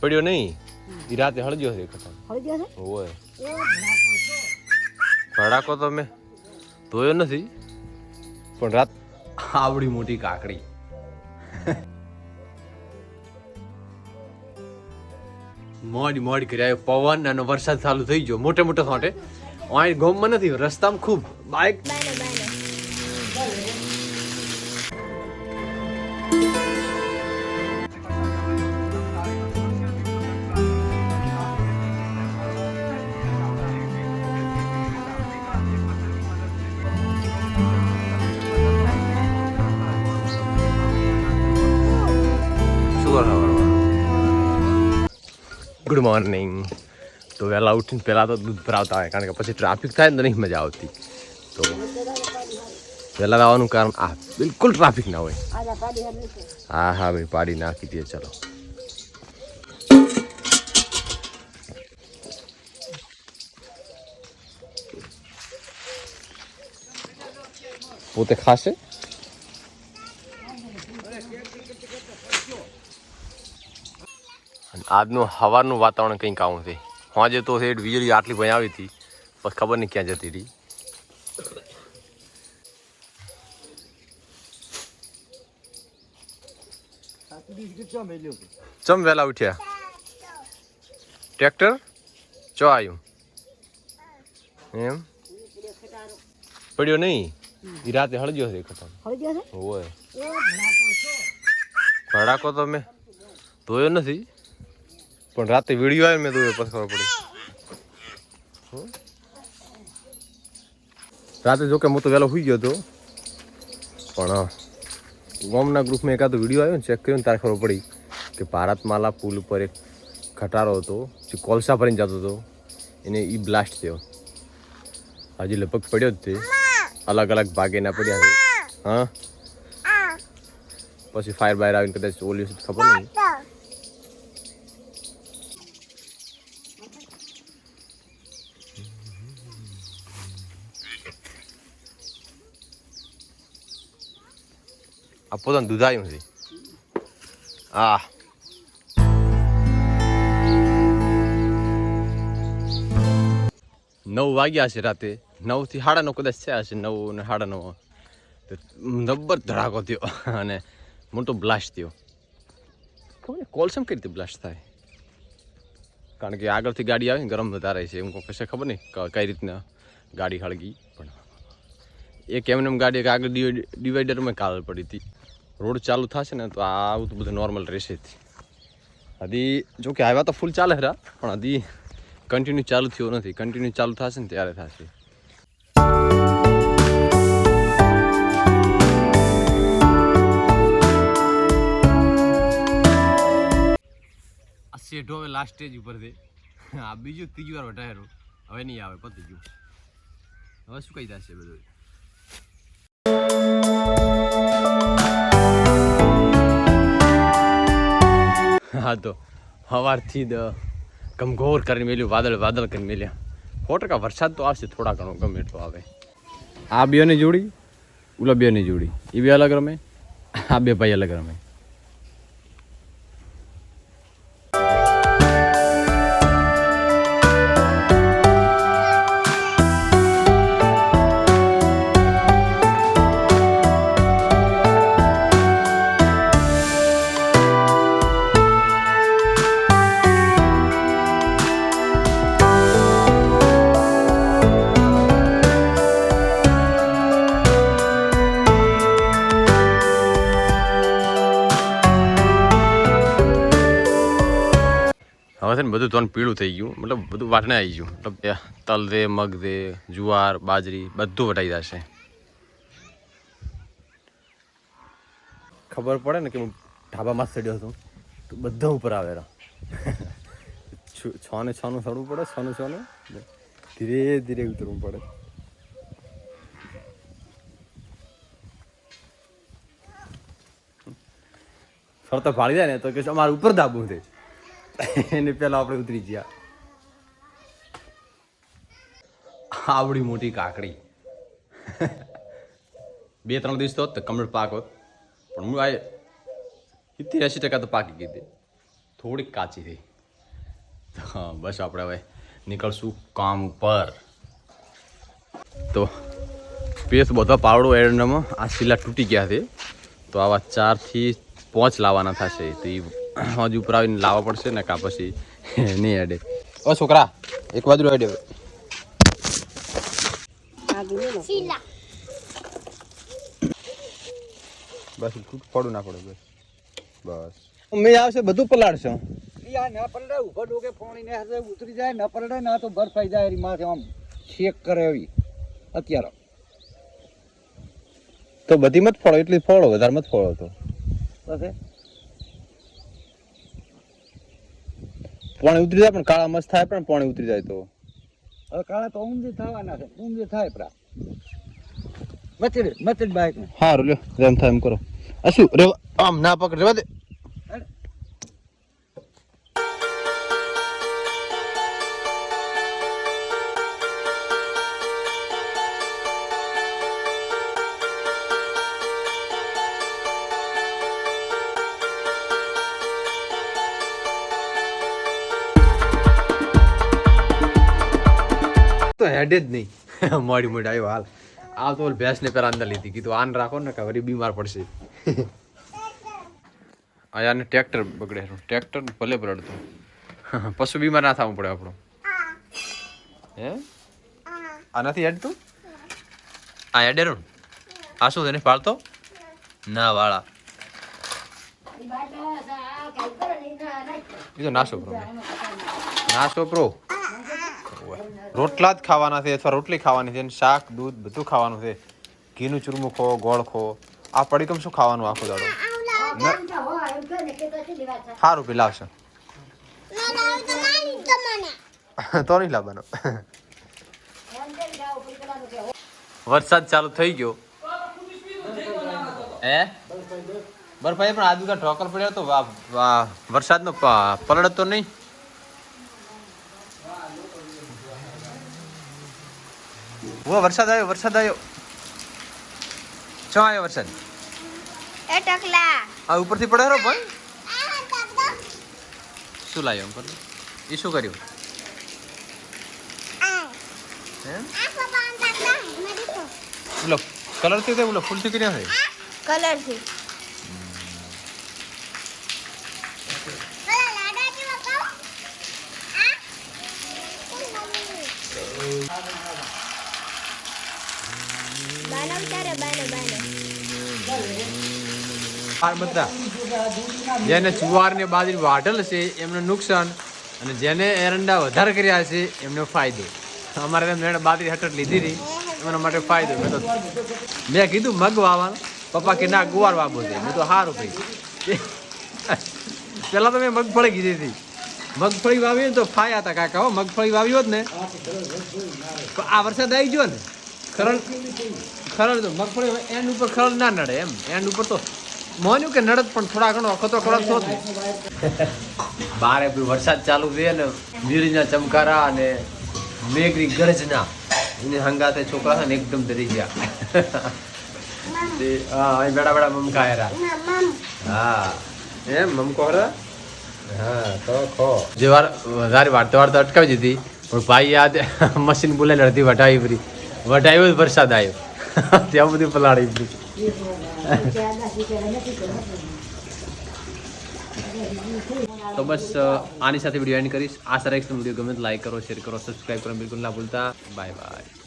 પડ્યો નહીં. એ રાતે હળગ્યો છે છે? હોય ભડાકો તો મેં ધોયો નથી પણ રાત આવડી મોટી કાકડી. મોડી મોડી કર્યા. આવ્યો પવન અને વરસાદ ચાલુ થઈ ગયો. મોટે મોટે સોટે. અહીં ગોમમાં નથી રસ્તામાં ખૂબ બાઇક ગુડ મોર્નિંગ તો વહેલા ઉઠીને પહેલાં તો દૂધ ભરાવતા હોય, કારણ કે પછી ટ્રાફિક થાય ને તો નહીં મજા આવતી. તો વહેલા આવવાનું કારણ, આ બિલકુલ ટ્રાફિક ના હોય. હા હા, ભાઈ, પાડી નાખી દઈએ ચલો. પોતે ખાશે? આજનું હવારનું વાતાવરણ કંઈક આવું છે. સાંજે તો શેઠ વીજળી આટલી ભાઈ આવી હતી પણ ખબર નહીં ક્યાં જતી હતી. ચમ વહેલા ઉઠ્યા? ટ્રેક્ટર? ચો આવ્યું એમ? પડ્યો નહીં? એ રાતે હળગ્યો છે ખતમ. હોય ભડાકો તો મેં ધોયો નથી. પણ રાતે વીડિયો આવ્યો મેં તો પછી ખબર પડી? રાતે જો કે હું તો વહેલો સુઈ ગયો હતો. પણ ગોમના ગ્રુપમાં એકાદો વીડિયો આવ્યો ને ચેક કર્યો ને ત્યારે ખબર પડી કે ભારતમાલા પુલ ઉપર એક ખટારો હતો, જે કોલસા ભરીને જતો હતો. એને એ બ્લાસ્ટ થયો. હજી લગભગ પડ્યો જ તે. અલગ અલગ ભાગે ના પડ્યા હા? પછી ફાયર બાયર આવીને કદાચ ઓલી ખબર નહીં. આ પોતાનું દૂધ આવ્યું છે આ નવ વાગ્યા છે રાતે નવથી સાડા નવ કદાચ થયા છે નવ ને સાડા નવ તો જબ્બર ધડાકો થયો અને મોટો બ્લાસ્ટ થયો ખબર કોલસમ કઈ રીતે બ્લાસ્ટ થાય કારણ કે આગળથી ગાડી આવે ને ગરમ વધારે છે એમ કશે ખબર નહીં કઈ રીતના ગાડી હળગી પણ એક એમને ગાડી આગળ ડિવાઈડરમાં કાલ પડી હતી રોડ ચાલુ થશે ને તો આવું તો બધું નોર્મલ રહેશે જ. હજી જો કે આવ્યા તો ફૂલ ચાલે હરા, પણ હજી કન્ટિન્યુ ચાલુ થયો નથી. કન્ટિન્યુ ચાલુ થશે ને ત્યારે થશે. શેઠો હવે લાસ્ટ સ્ટેજ ઉપર છે. આ બીજું ત્રીજી વાર વટાયરો હવે નહીં આવે, પતી ગયું. હવે શું કહી થશે બધું? હા તો સવારથી જ ગમઘોર કરીને મેલ્યું, વાદળ વાદળ કરીને મેલ્યા. સો ટકા વરસાદ તો આવશે, થોડા ઘણો ગમે એટલો આવે. આ બેની જોડી ઓલા બેની જોડી. એ બે અલગ રમે, આ બે ભાઈ અલગ રમે. હવે છે ને બધું ધોન પીળું થઈ ગયું. મતલબ બધું વાટણે આવી ગયું. મતલબ તલ દે, મગ દે, જુવાર, બાજરી, બધું વટાઈ જશે. ખબર પડે ને કે હું ઢાબામાં ચડ્યો હતો. તો બધા ઉપર આવેલા. છ ને છ નું ચડવું પડે છ ને છ નું ધીરે ધીરે ઉતરવું પડે. ફરતા ભાળી જાય ને તો કે અમારે ઉપર દાબવું છે. એને પહેલાં આપણે ઉતરી ગયા. આવડી મોટી કાકડી. બે ત્રણ દિવસ તો કમળ પાક હોત. પણ હું આ સિત્તેર એંસી ટકા તો પાકી ગઈ હતી. થોડીક કાચી થઈ હા, બસ આપણે હવે નીકળશું કામ ઉપર. તો પેસ બધા પાવડો એરનામાં આ શીલા તૂટી ગયા છે. તો આવા ચારથી પાંચ લાવવાના થશે. તો એ હજુ ઉપર આવીને લાવવા પડશે ને કા પછી નહીં અડે ઓ છોકરા એક બાજુ અડે બસ પડું ના પડે બસ. બસ. મેં આવશે બધું પલાળશો. ના પલડે ઊભો ડોકે ફોણી ને ઉતરી જાય ના પલડે ના તો બરફાઈ જાય એની માથે આમ શેક કરે એવી. અત્યારે. તો બધી મત ફળો એટલી ફળો વધારે મત ફળો તો. પછી પાણી ઉતરી જાય પણ કાળા મસ્ત થાય પણ પાણી ઉતરી જાય તો. હવે કાળા તો ઊંધી થવાના છે ઊંધી થાય પરા. મચડી મચડી બાઈક સારું લ્યો જેમ થાય એમ કરો. આ શું રેવા આમ ના પકડ રેવા દે. તો હેડે જ નહીં. મોડી મોડી આવ્યો હાલ. આ તો ભેંસને પહેલાં અંદર લીધી. કીધું આન રાખો ને કે વળી બીમાર પડશે. આયાને ટ્રેક્ટર બગડે ટ્રેક્ટર ભલે બરડતું. પશુ બીમાર ના થવું પડે આપણો. હે. આ નથી હેડતું? આ હેડે રું આ શું તેને પાડતો ના વાળા. એ તો નાશો પ્રો નાસો પ્રો રોટલા જ ખાવાના છે અથવા રોટલી ખાવાની છે શાક દૂધ બધું ખાવાનું છે. ઘીનું ચૂરમું ખો ગોળ ખો. આ પડીકમ શું ખાવાનું આખો દાડો? સારું પી લાવશે. તો નહીં લાવવાનો. વરસાદ ચાલુ થઈ ગયો. હે? બરફાઈ પણ આજુ કા ઠોકર પડ્યો તો વરસાદનો પ- તો નહીં? ઓ વરસાદ આવ્યો વરસાદ આવ્યો ચો આવ્યો વરસાદ? એ ટકલા આ ઉપરથી પડે રો પણ શું લાવ્યો ઉપર એ શું કર્યું? કલરથી બોલો ફૂલથી કર્યા હોય કલરથી બાનવ તારે બાને બાને આ બધા. જેને જુવાર ને બાજરી વાઢેલ છે, એમને નુકસાન અને જેને એરંડા વધારે કર્યા છે, એમને ફાયદો. અમારે મેં બાજરી હટટ લીધી હતી, એમના માટે ફાયદો મેં તો મેં કીધું, મગ વાવવાનું. પપ્પા કે, ના, ગુવાર વાવો છે. મેં તો સારું ભાઈ. પેલા તો મેં મગફળી કીધી હતી. મગફળી વાવી તો ફાયા હતા કાકા હો, મગફળી વાવી હોત ને આ વરસાદ આવી ગયો ને, ખરણ ખરણ તો મગફળી એન્ડ ઉપર ખરણ ના નડે એમ. એન્ડ ઉપર તો મોન્યું કે નડત પણ થોડા ઘણો અખતો જ ને બારે વરસાદ ચાલુ છે ને વીજળીના ચમકારા અને મેઘની ગરજના. એને હંગાતે છોકરા છે ને એકદમ ડરી ગયા. તે હા અહીં બેડા બેડા મમકા હેરા હા. એમ મમકો હરા? હા તો ખો. જે વાર વધારે વાર્તા વાર્તા અટકાવી દીધી પણ ભાઈ યાદ મશીન બોલાઈને અડધી વટાવી પડી. વટાવ્યો વરસાદ આવ્યો ત્યાં બધી પલાળી પડી તો બસ આની સાથે વીડિયો એન્ડ કરીશ. આ સારા વીડિયો ગમે લાઈક કરો શેર કરો સબસ્ક્રાઈબ કરો. બિલકુલ ના ભૂલતા. Bye bye